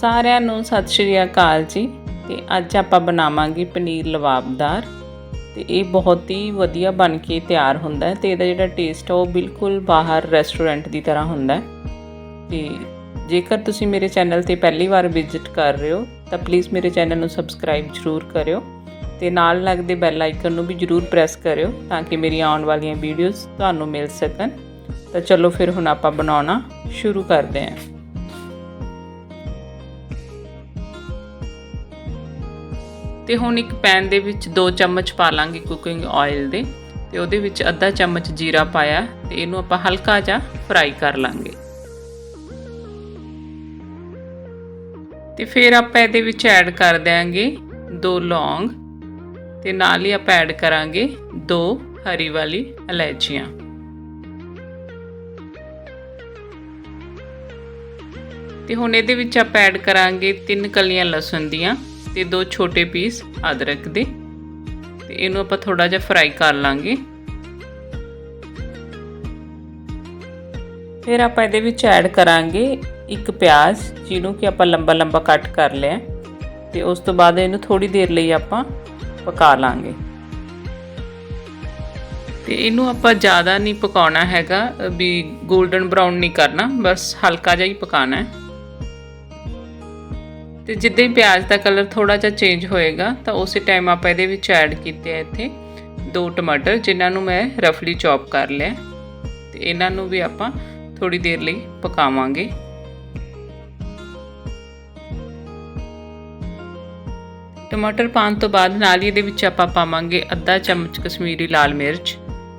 ਸਾਰਿਆਂ ਨੂੰ ਸਤਿ ਸ਼੍ਰੀ ਅਕਾਲ ਜੀ। ਤੇ ਅੱਜ ਆਪਾਂ ਬਣਾਵਾਂਗੇ ਪਨੀਰ ਲਵਾਬਦਾਰ। ਤੇ ਇਹ ਬਹੁਤ ਹੀ ਵਧੀਆ ਬਣ ਕੇ ਤਿਆਰ ਹੁੰਦਾ ਹੈ ਤੇ ਇਹਦਾ ਜਿਹੜਾ ਟੇਸਟ ਆ ਉਹ ਬਿਲਕੁਲ ਬਾਹਰ ਰੈਸਟੋਰੈਂਟ ਦੀ ਤਰ੍ਹਾਂ ਹੁੰਦਾ ਹੈ। ਤੇ ਜੇਕਰ ਤੁਸੀਂ ਮੇਰੇ ਚੈਨਲ ਤੇ ਪਹਿਲੀ ਵਾਰ ਵਿਜ਼ਿਟ ਕਰ ਰਹੇ ਹੋ, ਤਾਂ ਪਲੀਜ਼ ਮੇਰੇ ਚੈਨਲ ਨੂੰ ਸਬਸਕ੍ਰਾਈਬ ਜ਼ਰੂਰ ਕਰਿਓ। ਤੇ ਨਾਲ ਲੱਗਦੇ ਬੈਲ ਆਈਕਨ ਨੂੰ ਵੀ ਜ਼ਰੂਰ ਪ੍ਰੈਸ ਕਰਿਓ ਤਾਂ ਕਿ ਮੇਰੀਆਂ ਆਉਣ ਵਾਲੀਆਂ ਵੀਡੀਓਜ਼ ਤੁਹਾਨੂੰ ਮਿਲ ਸਕਣ। ਤਾਂ ਚਲੋ ਫਿਰ ਹੁਣ ਆਪਾਂ ਬਣਾਉਣਾ ਸ਼ੁਰੂ ਕਰਦੇ ਹਾਂ। ਤੇ ਹੁਣ ਇੱਕ ਪੈਨ ਦੇ ਵਿੱਚ 2 ਚਮਚ ਪਾ ਲਾਂਗੇ ਕੁਕਿੰਗ ਆਇਲ ਦੇ ਤੇ ਉਹਦੇ ਵਿੱਚ ਅੱਧਾ ਚਮਚ ਜੀਰਾ ਪਾਇਆ ਤੇ ਇਹਨੂੰ ਆਪਾਂ ਹਲਕਾ ਜਿਹਾ ਫਰਾਈ ਕਰ ਲਾਂਗੇ। ਤੇ ਫਿਰ ਆਪਾਂ ਇਹਦੇ ਵਿੱਚ ਐਡ ਕਰ ਦਿਆਂਗੇ ਦੋ ਲੌਂਗ ਤੇ ਨਾਲ ਹੀ ਆਪਾਂ ਐਡ ਕਰਾਂਗੇ ਦੋ ਹਰੀ ਵਾਲੀ ਇਲਾਇਚੀਆਂ। ਤੇ ਹੁਣ ਇਹਦੇ ਵਿੱਚ ਆਪਾਂ ਐਡ ਕਰਾਂਗੇ ਤਿੰਨ ਕਲੀਆਂ ਲਸਣ ਦੀਆਂ। ਤੇ ਦੋ ਛੋਟੇ ਪੀਸ ਅਦਰਕ ਦੇ। ਤੇ ਇਹਨੂੰ ਆਪਾਂ ਥੋੜਾ ਜਿਹਾ ਫਰਾਈ ਕਰ ਲਾਂਗੇ। ਫਿਰ ਆਪਾਂ ਇਹਦੇ ਵਿੱਚ ਐਡ ਕਰਾਂਗੇ ਇੱਕ ਪਿਆਜ਼, ਜਿਹਨੂੰ ਕਿ ਆਪਾਂ ਲੰਬਾ ਲੰਬਾ ਕੱਟ ਕਰ ਲਿਆ ਤੇ ਉਸ ਤੋਂ ਬਾਅਦ ਇਹਨੂੰ ਥੋੜੀ ਦੇਰ ਲਈ ਆਪਾਂ ਪਕਾ ਲਾਂਗੇ। ਤੇ ਇਹਨੂੰ ਆਪਾਂ ਜ਼ਿਆਦਾ ਨਹੀਂ ਪਕਾਉਣਾ ਹੈਗਾ, ਵੀ 골ਡਨ ਬਰਾਊਨ ਨਹੀਂ ਕਰਨਾ, ਬਸ ਹਲਕਾ ਜਿਹਾ ਹੀ ਪਕਾਣਾ ਹੈ। ਤੇ ਜਿੱਦਾਂ ਹੀ ਪਿਆਜ਼ ਦਾ ਕਲਰ ਥੋੜਾ ਜਿਹਾ ਚੇਂਜ ਹੋਏਗਾ, ਤਾਂ ਉਸੇ ਟਾਈਮ ਆਪਾਂ ਇਹਦੇ ਵਿੱਚ ਐਡ ਕੀਤੇ ਆ ਇੱਥੇ ਦੋ ਟਮਾਟਰ, ਜਿਨ੍ਹਾਂ ਨੂੰ ਮੈਂ ਰਫਲੀ ਚੌਪ ਕਰ ਲਿਆ। ਤੇ ਇਹਨਾਂ ਨੂੰ ਵੀ ਆਪਾਂ ਥੋੜੀ ਦੇਰ ਲਈ ਪਕਾਵਾਂਗੇ। ਟਮਾਟਰ ਪਾਉਣ ਤੋਂ ਬਾਅਦ ਨਾਲ ਹੀ ਇਹਦੇ ਵਿੱਚ ਆਪਾਂ ਪਾਵਾਂਗੇ ਅੱਧਾ ਚਮਚ ਕਸ਼ਮੀਰੀ ਲਾਲ ਮਿਰਚ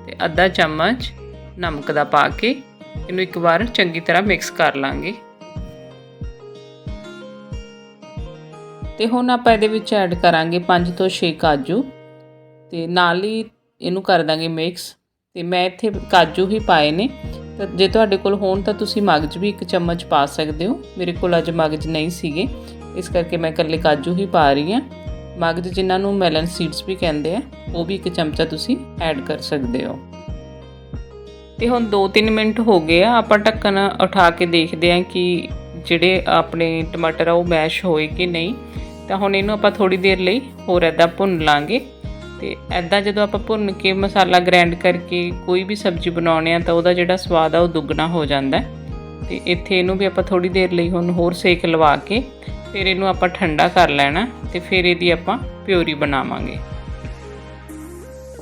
ਤੇ ਅੱਧਾ ਚਮਚ ਨਮਕ ਦਾ ਪਾ ਕੇ ਇਹਨੂੰ ਇੱਕ ਵਾਰ ਚੰਗੀ ਤਰ੍ਹਾਂ ਮਿਕਸ ਕਰ ਲਾਂਗੇ। ਤੇ ਹੁਣ ਆਪਾਂ ਇਹਦੇ ਵਿੱਚ ਐਡ ਕਰਾਂਗੇ 5 ਤੋਂ 6 ਕਾਜੂ ਤੇ ਨਾਲ ਹੀ ਇਹਨੂੰ ਕਰ ਦਾਂਗੇ ਮਿਕਸ ਤੇ ਮੈਂ ਇੱਥੇ ਕਾਜੂ ਹੀ ਪਾਏ ਨੇ। ਤਾਂ ਜੇ ਤੁਹਾਡੇ ਕੋਲ ਹੋਣ ਤਾਂ ਤੁਸੀਂ ਮਗਜ ਵੀ ਇੱਕ ਚਮਚ ਪਾ ਸਕਦੇ ਹੋ। ਮੇਰੇ ਕੋਲ ਅੱਜ ਮਗਜ ਨਹੀਂ ਸੀਗੇ, ਇਸ ਕਰਕੇ ਮੈਂ ਇਕੱਲੇ ਕਾਜੂ ਹੀ ਪਾ ਰਹੀ ਹਾਂ। ਮਗਜ ਜਿਨ੍ਹਾਂ ਨੂੰ ਮੈਲਨ ਸੀਡਸ ਵੀ ਕਹਿੰਦੇ ਆ, ਉਹ ਵੀ ਇੱਕ ਚਮਚਾ ਤੁਸੀਂ ਐਡ ਕਰ ਸਕਦੇ ਹੋ। ਤੇ ਹੁਣ 2-3 ਮਿੰਟ ਹੋ ਗਏ ਆ, ਆਪਾਂ ਢੱਕਣ ਉਠਾ ਕੇ ਦੇਖਦੇ ਆ ਕਿ ਜਿਹੜੇ ਆਪਣੇ ਟਮਾਟਰ ਆ ਉਹ ਮੈਸ਼ ਹੋਏ ਕਿ ਨਹੀਂ। ਤਾਂ ਹੁਣ ਇਹਨੂੰ ਆਪਾਂ ਥੋੜੀ ਦੇਰ ਲਈ ਹੋਰ ਐਦਾਂ ਭੁੰਨ ਲਾਂਗੇ। ਤੇ ਐਦਾਂ ਜਦੋਂ ਆਪਾਂ ਭੁੰਨ ਕੇ ਮਸਾਲਾ ਗ੍ਰਾਈਂਡ ਕਰਕੇ ਕੋਈ ਵੀ ਸਬਜ਼ੀ ਬਣਾਉਣੇ ਆ ਤਾਂ ਉਹਦਾ ਜਿਹੜਾ ਸਵਾਦ ਆ ਉਹ ਦੁੱਗਣਾ ਹੋ ਜਾਂਦਾ ਤੇ ਇੱਥੇ ਇਹਨੂੰ ਵੀ ਆਪਾਂ ਥੋੜੀ ਦੇਰ ਲਈ ਹੁਣ ਹੋਰ ਸੇਕ ਲਵਾ ਕੇ ਫਿਰ ਇਹਨੂੰ ਆਪਾਂ ਠੰਡਾ ਕਰ ਲੈਣਾ ਤੇ ਫਿਰ ਇਹਦੀ ਆਪਾਂ ਪਿਓਰੀ ਬਣਾਵਾਂਗੇ।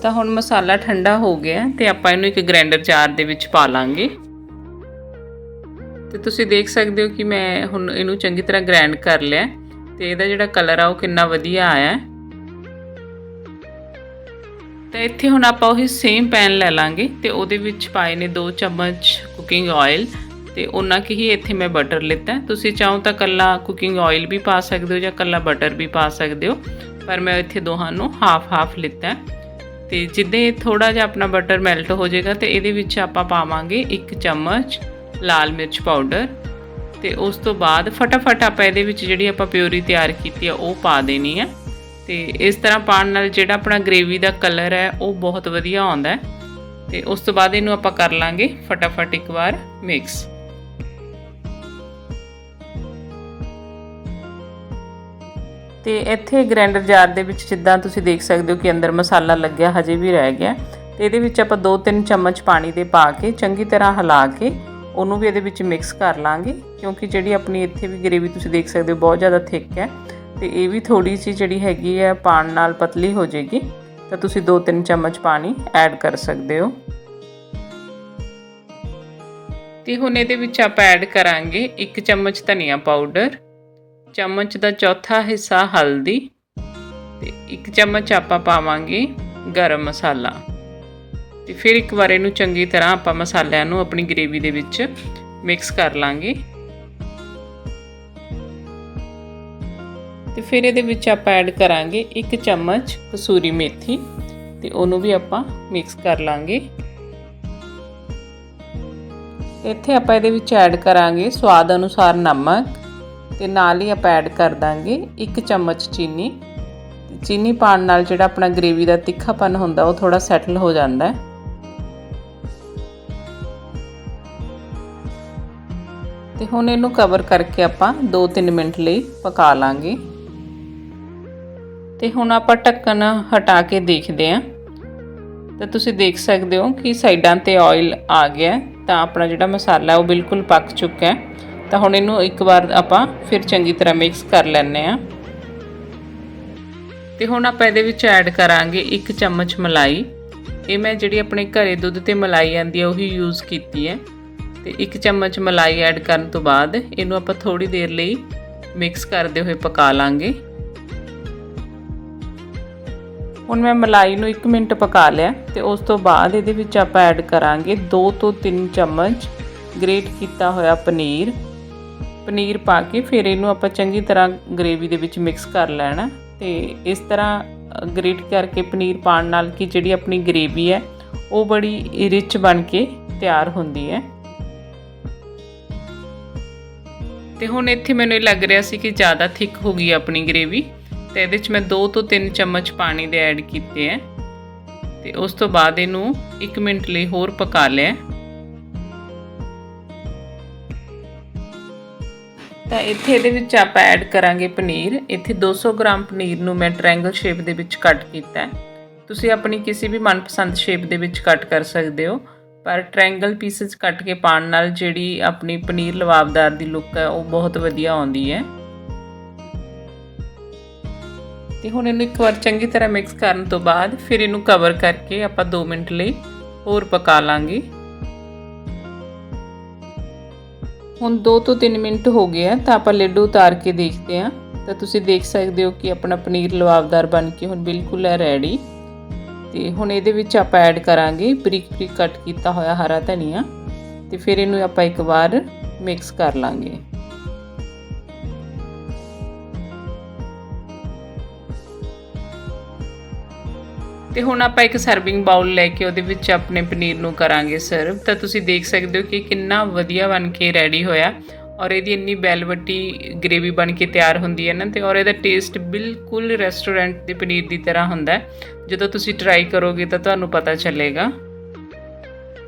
ਤਾਂ ਹੁਣ ਮਸਾਲਾ ਠੰਡਾ ਹੋ ਗਿਆ ਤੇ ਆਪਾਂ ਇਹਨੂੰ ਇੱਕ ਗ੍ਰਾਈਂਡਰ ਜਾਰ ਦੇ ਵਿੱਚ ਪਾ ਲਾਂਗੇ। ਤੇ ਤੁਸੀਂ ਦੇਖ ਸਕਦੇ ਹੋ ਕਿ ਮੈਂ ਹੁਣ ਇਹਨੂੰ ਚੰਗੀ ਤਰ੍ਹਾਂ ਗ੍ਰਾਈਂਡ ਕਰ ਲਿਆ ਤੇ ਇਹਦਾ ਜਿਹੜਾ ਕਲਰ ਆ ਉਹ ਕਿੰਨਾ ਵਧੀਆ ਆਇਆ। ਤਾਂ ਇੱਥੇ ਹੁਣ ਆਪਾਂ ਉਹੀ ਸੇਮ ਪੈਨ ਲੈ ਲਾਂਗੇ ਤੇ ਉਹਦੇ ਵਿੱਚ ਪਾਏ ਨੇ 2 ਚਮਚ ਕੁਕਿੰਗ ਆਇਲ ਤੇ ਉਹਨਾਂ ਕੀ ਹੀ ਇੱਥੇ ਮੈਂ ਬਟਰ ਲਿੱਤਾ। ਤੁਸੀਂ ਚਾਹੋ ਤਾਂ ਕੱਲਾ ਕੁਕਿੰਗ ਆਇਲ ਵੀ ਪਾ ਸਕਦੇ ਹੋ ਜਾਂ ਕੱਲਾ ਬਟਰ ਵੀ ਪਾ ਸਕਦੇ ਹੋ, ਪਰ ਮੈਂ ਇੱਥੇ ਦੋਹਾਂ ਨੂੰ ਹਾਫ ਹਾਫ ਲਿੱਤਾ। ਤੇ ਜਿੱਦਾਂ ਇਹ ਥੋੜਾ ਜਿਹਾ ਆਪਣਾ ਬਟਰ ਮੈਲਟ ਹੋ ਜਾਏਗਾ ਤੇ ਇਹਦੇ ਵਿੱਚ ਆਪਾਂ ਪਾਵਾਂਗੇ 1 ਚਮਚ ਲਾਲ ਮਿਰਚ ਪਾਊਡਰ ਤੇ ਉਸ ਤੋਂ ਬਾਅਦ ਫਟਾਫਟ ਆਪਾਂ ਇਹਦੇ ਵਿੱਚ ਜਿਹੜੀ ਆਪਾਂ ਪਿਓਰੀ ਤਿਆਰ ਕੀਤੀ ਆ, ਉਹ ਪਾ ਦੇਣੀ ਆ। ਤੇ ਇਸ ਤਰ੍ਹਾਂ ਪਾਣ ਨਾਲ ਜਿਹੜਾ ਆਪਣਾ ਗ੍ਰੇਵੀ ਦਾ ਕਲਰ ਹੈ, ਉਹ ਬਹੁਤ ਵਧੀਆ ਆਉਂਦਾ ਹੈ। ਤੇ ਉਸ ਤੋਂ ਬਾਅਦ ਇਹਨੂੰ ਆਪਾਂ ਕਰ ਲਾਂਗੇ ਫਟਾਫਟ ਇੱਕ ਵਾਰ ਮਿਕਸ ਤੇ ਇੱਥੇ ਗ੍ਰਾਈਂਡਰ ਜਾਰ ਦੇ ਵਿੱਚ ਜਿੱਦਾਂ ਤੁਸੀਂ ਦੇਖ ਸਕਦੇ ਹੋ ਕਿ ਅੰਦਰ ਮਸਾਲਾ ਲੱਗਿਆ, ਹਜੇ ਵੀ ਰਹਿ ਗਿਆ। ਤੇ ਇਹਦੇ ਵਿੱਚ ਆਪਾਂ 2-3 ਚਮਚ ਪਾਣੀ ਦੇ ਪਾ ਕੇ ਚੰਗੀ ਤਰ੍ਹਾਂ ਹਿਲਾ ਕੇ ਉਹਨੂੰ ਵੀ ਇਹਦੇ ਵਿੱਚ ਮਿਕਸ ਕਰ ਲਾਂਗੇ, ਕਿਉਂਕਿ ਜਿਹੜੀ ਆਪਣੀ ਇੱਥੇ ਵੀ ਗ੍ਰੇਵੀ ਤੁਸੀਂ ਦੇਖ ਸਕਦੇ ਹੋ, ਬਹੁਤ ਜ਼ਿਆਦਾ ਥਿੱਕ ਹੈ। ਤੇ ਇਹ ਵੀ ਥੋੜੀ ਜਿਹੀ ਜਿਹੜੀ ਹੈਗੀ ਹੈ, ਪਾਣ ਨਾਲ ਪਤਲੀ ਹੋ ਜਾਏਗੀ। ਤਾਂ ਤੁਸੀਂ 2-3 ਚਮਚ ਪਾਣੀ ਐਡ ਕਰ ਸਕਦੇ ਹੋ। ਤੇ ਹੁਣ ਇਹਦੇ ਵਿੱਚ ਆਪਾਂ ਐਡ ਕਰਾਂਗੇ 1 ਚਮਚ ਧਨੀਆ ਪਾਊਡਰ ਚਮਚ ਦਾ ਚੌਥਾ ਹਿੱਸਾ ਹਲਦੀ, ਤੇ 1 ਚਮਚ ਆਪਾਂ ਪਾਵਾਂਗੇ ਗਰਮ ਮਸਾਲਾ। ਤੇ ਫਿਰ ਇੱਕ ਵਾਰ ਇਹਨੂੰ ਚੰਗੀ ਤਰ੍ਹਾਂ ਆਪਾਂ ਮਸਾਲਿਆਂ ਨੂੰ ਆਪਣੀ ਗ੍ਰੇਵੀ ਦੇ ਵਿੱਚ ਮਿਕਸ ਕਰ ਲਾਂਗੇ। ਤੇ ਫਿਰ ਇਹਦੇ ਵਿੱਚ ਆਪਾਂ ਐਡ ਕਰਾਂਗੇ 1 ਚਮਚ ਕਸੂਰੀ ਮੇਥੀ ਤੇ ਉਹਨੂੰ ਵੀ ਆਪਾਂ ਮਿਕਸ ਕਰ ਲਾਂਗੇ। ਇੱਥੇ ਆਪਾਂ ਇਹਦੇ ਵਿੱਚ ਐਡ ਕਰਾਂਗੇ ਸਵਾਦ ਅਨੁਸਾਰ ਨਮਕ ਤੇ ਨਾਲ ਹੀ ਆਪਾਂ ਐਡ ਕਰ ਦਾਂਗੇ 1 ਚਮਚ ਚੀਨੀ। ਚੀਨੀ ਪਾਣ ਨਾਲ ਜਿਹੜਾ ਆਪਣਾ ਗ੍ਰੇਵੀ ਦਾ ਤਿੱਖਾਪਨ ਹੁੰਦਾ ਉਹ ਥੋੜਾ ਸੈਟਲ ਹੋ ਜਾਂਦਾ ਹੈ। ਤੇ ਹੁਣ ਇਹਨੂੰ ਕਵਰ ਕਰਕੇ ਆਪਾਂ 2-3 ਮਿੰਟ ਲਈ ਪਕਾ ਲਾਂਗੇ। ਤੇ ਹੁਣ ਆਪਾਂ ਢੱਕਣ ਹਟਾ ਕੇ ਦੇਖਦੇ ਹਾਂ। ਤਾਂ ਤੁਸੀਂ ਦੇਖ ਸਕਦੇ ਹੋ ਕਿ ਸਾਈਡਾਂ ਤੇ ਆਇਲ ਆ ਗਿਆ ਤਾਂ ਆਪਣਾ ਜਿਹੜਾ ਮਸਾਲਾ ਉਹ ਬਿਲਕੁਲ ਪੱਕ ਚੁੱਕਾ ਹੈ। ਤਾਂ ਹੁਣ ਇਹਨੂੰ ਇੱਕ ਵਾਰ ਆਪਾਂ ਫਿਰ ਚੰਗੀ ਤਰ੍ਹਾਂ ਮਿਕਸ ਕਰ ਲੈਣੇ ਆ ਤੇ ਹੁਣ ਆਪਾਂ ਇਹਦੇ ਵਿੱਚ ਐਡ ਕਰਾਂਗੇ ਇੱਕ ਚਮਚ ਮਲਾਈ। ਇਹ ਮੈਂ ਜਿਹੜੀ ਆਪਣੇ ਘਰੇ ਦੁੱਧ ਤੇ ਮਲਾਈ ਆਂਦੀ ਹੈ ਉਹੀ ਯੂਜ਼ ਕੀਤੀ ਹੈ। ਤੇ ਇੱਕ ਚਮਚ ਮਲਾਈ ਐਡ ਕਰਨ ਤੋਂ ਬਾਅਦ ਇਹਨੂੰ ਆਪਾਂ ਥੋੜੀ ਦੇਰ ਲਈ ਮਿਕਸ ਕਰਦੇ ਹੋਏ ਪਕਾ ਲਾਂਗੇ। ਹੁਣ ਮੈਂ ਮਲਾਈ ਨੂੰ 1 ਮਿੰਟ ਪਕਾ ਲਿਆ ਤੇ ਉਸ ਤੋਂ ਬਾਅਦ ਇਹਦੇ ਵਿੱਚ ਆਪਾਂ ਐਡ ਕਰਾਂਗੇ 2 ਤੋਂ 3 ਚਮਚ ਗ੍ਰੇਟ ਕੀਤਾ ਹੋਇਆ ਪਨੀਰ। ਪਨੀਰ ਪਾ ਕੇ ਫਿਰ ਇਹਨੂੰ ਆਪਾਂ ਚੰਗੀ ਤਰ੍ਹਾਂ ਗ੍ਰੇਵੀ ਦੇ ਵਿੱਚ ਮਿਕਸ ਕਰ ਲੈਣਾ ਤੇ ਇਸ ਤਰ੍ਹਾਂ ਗ੍ਰੇਟ ਕਰਕੇ ਪਨੀਰ ਪਾਣ ਨਾਲ ਕਿ ਜਿਹੜੀ ਆਪਣੀ ਗ੍ਰੇਵੀ ਹੈ ਉਹ ਬੜੀ ਰਿਚ ਬਣ ਕੇ ਤਿਆਰ ਹੁੰਦੀ ਹੈ। ਤੇ ਹੁਣ ਇੱਥੇ ਮੈਨੂੰ ਇਹ ਲੱਗ ਰਿਹਾ ਸੀ ਕਿ ਜ਼ਿਆਦਾ ਥਿਕ ਹੋ ਗਈ ਆਪਣੀ ਗ੍ਰੇਵੀ ਤੇ ਇਹਦੇ ਵਿੱਚ ਮੈਂ 2 ਤੋਂ 3 ਚਮਚ ਪਾਣੀ ਦੇ ਐਡ ਕੀਤੇ ਹੈ ਤੇ ਉਸ ਤੋਂ ਬਾਅਦ ਇਹਨੂੰ 1 ਮਿੰਟ ਲਈ ਹੋਰ ਪਕਾ ਲਿਆ। ਤਾਂ ਇੱਥੇ ਇਹਦੇ ਵਿੱਚ ਆਪਾਂ ਐਡ ਕਰਾਂਗੇ ਪਨੀਰ। ਇੱਥੇ 200 ਗ੍ਰਾਮ ਪਨੀਰ ਨੂੰ ਮੈਂ ਟ੍ਰਾਇੰਗਲ ਸ਼ੇਪ ਦੇ ਵਿੱਚ ਕੱਟ ਕੀਤਾ ਹੈ ਤੁਸੀਂ ਆਪਣੀ ਕਿਸੇ ਵੀ ਮਨਪਸੰਦ ਸ਼ੇਪ ਦੇ ਵਿੱਚ ਕੱਟ ਕਰ ਸਕਦੇ ਹੋ। ਪਰ ਟ੍ਰਾਇੰਗਲ ਪੀਸਸ ਕੱਟ ਕੇ ਪਾਣ ਨਾਲ ਜਿਹੜੀ ਆਪਣੀ ਪਨੀਰ ਲਵਾਬਦਾਰ ਦੀ ਲੁੱਕ ਹੈ, ਉਹ ਬਹੁਤ ਵਧੀਆ ਆਉਂਦੀ ਹੈ। ਤੇ ਹੁਣ ਇਹਨੂੰ ਇੱਕ ਵਾਰ ਚੰਗੀ ਤਰ੍ਹਾਂ ਮਿਕਸ ਕਰਨ ਤੋਂ ਬਾਅਦ ਫਿਰ ਇਹਨੂੰ ਕਵਰ ਕਰਕੇ ਆਪਾਂ 2 ਮਿੰਟ ਲਈ ਹੋਰ ਪਕਾ ਲਾਂਗੇ। ਹੁਣ 2 ਤੋਂ 3 ਮਿੰਟ ਹੋ ਗਏ ਆ, ਤਾਂ ਆਪਾਂ ਲਿਡ ਉਤਾਰ ਕੇ ਦੇਖਦੇ ਆ ਤਾਂ ਤੁਸੀਂ ਦੇਖ ਸਕਦੇ ਹੋ ਕਿ ਆਪਣਾ ਪਨੀਰ ਲਵਾਬਦਾਰ ਬਣ ਕੇ ਹੁਣ ਬਿਲਕੁਲ ਹੈ ਰੈਡੀ ਤੇ ਹੁਣ ਇਹਦੇ ਵਿੱਚ ਆਪਾਂ ਐਡ ਕਰਾਂਗੇ ਬਰੀਕ ਬਰੀਕ ਕੱਟ ਕੀਤਾ ਹੋਇਆ ਹਰਾ ਧਨੀਆ ਤੇ ਫਿਰ ਇਹਨੂੰ ਆਪਾਂ ਇੱਕ ਵਾਰ ਮਿਕਸ ਕਰ ਲਾਂਗੇ। ਤੇ ਹੁਣ ਆਪਾਂ ਇੱਕ ਸਰਵਿੰਗ ਬਾਉਲ ਲੈ ਕੇ ਉਹਦੇ ਵਿੱਚ ਆਪਣੇ ਪਨੀਰ ਨੂੰ ਕਰਾਂਗੇ ਸਰਵ ਤਾਂ ਤੁਸੀਂ ਦੇਖ ਸਕਦੇ ਹੋ ਕਿ ਕਿੰਨਾ ਵਧੀਆ ਬਣ ਕੇ ਰੈਡੀ ਹੋਇਆ। ਔਰ ਇਹਦੀ ਇੰਨੀ ਬੈਲਵਟੀ ਗ੍ਰੇਵੀ ਬਣ ਕੇ ਤਿਆਰ ਹੁੰਦੀ ਹੈ ਨਾ, ਤੇ ਔਰ ਇਹਦਾ ਟੇਸਟ ਬਿਲਕੁਲ ਰੈਸਟੋਰੈਂਟ ਦੇ ਪਨੀਰ ਦੀ ਤਰ੍ਹਾਂ ਹੁੰਦਾ ਹੈ। ਜਦੋਂ ਤੁਸੀਂ ਟਰਾਈ ਕਰੋਗੇ ਤਾਂ ਤੁਹਾਨੂੰ ਪਤਾ ਚੱਲੇਗਾ।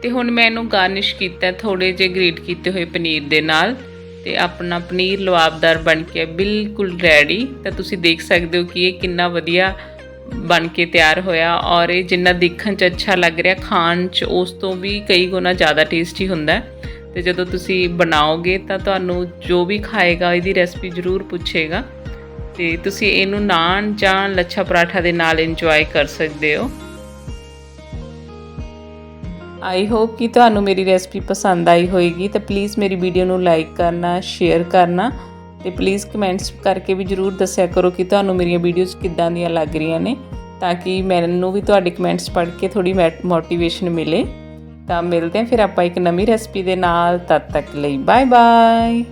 ਤੇ ਹੁਣ ਮੈਂ ਇਹਨੂੰ ਗਾਰਨਿਸ਼ ਕੀਤਾ ਥੋੜੇ ਜਿਹੇ ਗ੍ਰੇਟ ਕੀਤੇ ਹੋਏ ਪਨੀਰ ਦੇ ਨਾਲ, ਤੇ ਆਪਣਾ ਪਨੀਰ ਲਵਾਬਦਾਰ ਬਣ ਕੇ ਬਿਲਕੁਲ ਰੈਡੀ ਤਾਂ ਤੁਸੀਂ ਦੇਖ ਸਕਦੇ ਹੋ ਕਿ ਇਹ ਕਿੰਨਾ ਵਧੀਆ ਬਣ ਕੇ ਤਿਆਰ ਹੋਇਆ, ਔਰ ਇਹ ਜਿੰਨਾ ਦੇਖਣ 'ਚ ਅੱਛਾ ਲੱਗ ਰਿਹਾ, ਖਾਣ 'ਚ ਉਸ ਤੋਂ ਵੀ ਕਈ ਗੁਣਾ ਜ਼ਿਆਦਾ ਟੇਸਟੀ ਹੁੰਦਾ ਹੈ। ਤੇ ਜਦੋਂ ਤੁਸੀਂ ਬਣਾਓਗੇ ਤਾਂ ਤੁਹਾਨੂੰ ਜੋ ਵੀ ਖਾਏਗਾ, ਇਹਦੀ ਰੈਸਪੀ ਜ਼ਰੂਰ ਪੁੱਛੇਗਾ। ਤੇ ਤੁਸੀਂ ਇਹਨੂੰ ਨਾਨ ਜਾਂ ਲੱਛਾ ਪਰਾਠਾ ਦੇ ਨਾਲ ਇੰਜੋਏ ਕਰ ਸਕਦੇ ਹੋ। ਆਈ ਹੋਪ ਕਿ ਤੁਹਾਨੂੰ ਮੇਰੀ ਰੈਸਪੀ ਪਸੰਦ ਆਈ ਹੋਏਗੀ। ਤਾਂ ਪਲੀਜ਼ ਮੇਰੀ ਵੀਡੀਓ ਨੂੰ ਲਾਈਕ ਕਰਨਾ ਸ਼ੇਅਰ ਕਰਨਾ। ਤੇ ਪਲੀਜ਼ ਕਮੈਂਟਸ ਕਰਕੇ ਵੀ ਜਰੂਰ ਦੱਸਿਆ ਕਰੋ ਕਿ ਤੁਹਾਨੂੰ ਮੇਰੀਆਂ ਵੀਡੀਓਜ਼ ਕਿੱਦਾਂ ਦੀਆਂ ਲੱਗ ਰਹੀਆਂ ਨੇ, ਤਾਂ ਕਿ ਮੈਨੂੰ ਵੀ ਤੁਹਾਡੇ ਕਮੈਂਟਸ ਪੜ੍ਹ ਕੇ ਥੋੜੀ ਮੋਟੀਵੇਸ਼ਨ ਮਿਲੇ। ਤਾਂ ਮਿਲਦੇ ਹਾਂ, ਫਿਰ ਆਪਾਂ ਇੱਕ ਨਵੀਂ ਰੈਸਪੀ ਦੇ ਨਾਲ, ਤਦ ਤੱਕ ਲਈ ਬਾਏ ਬਾਏ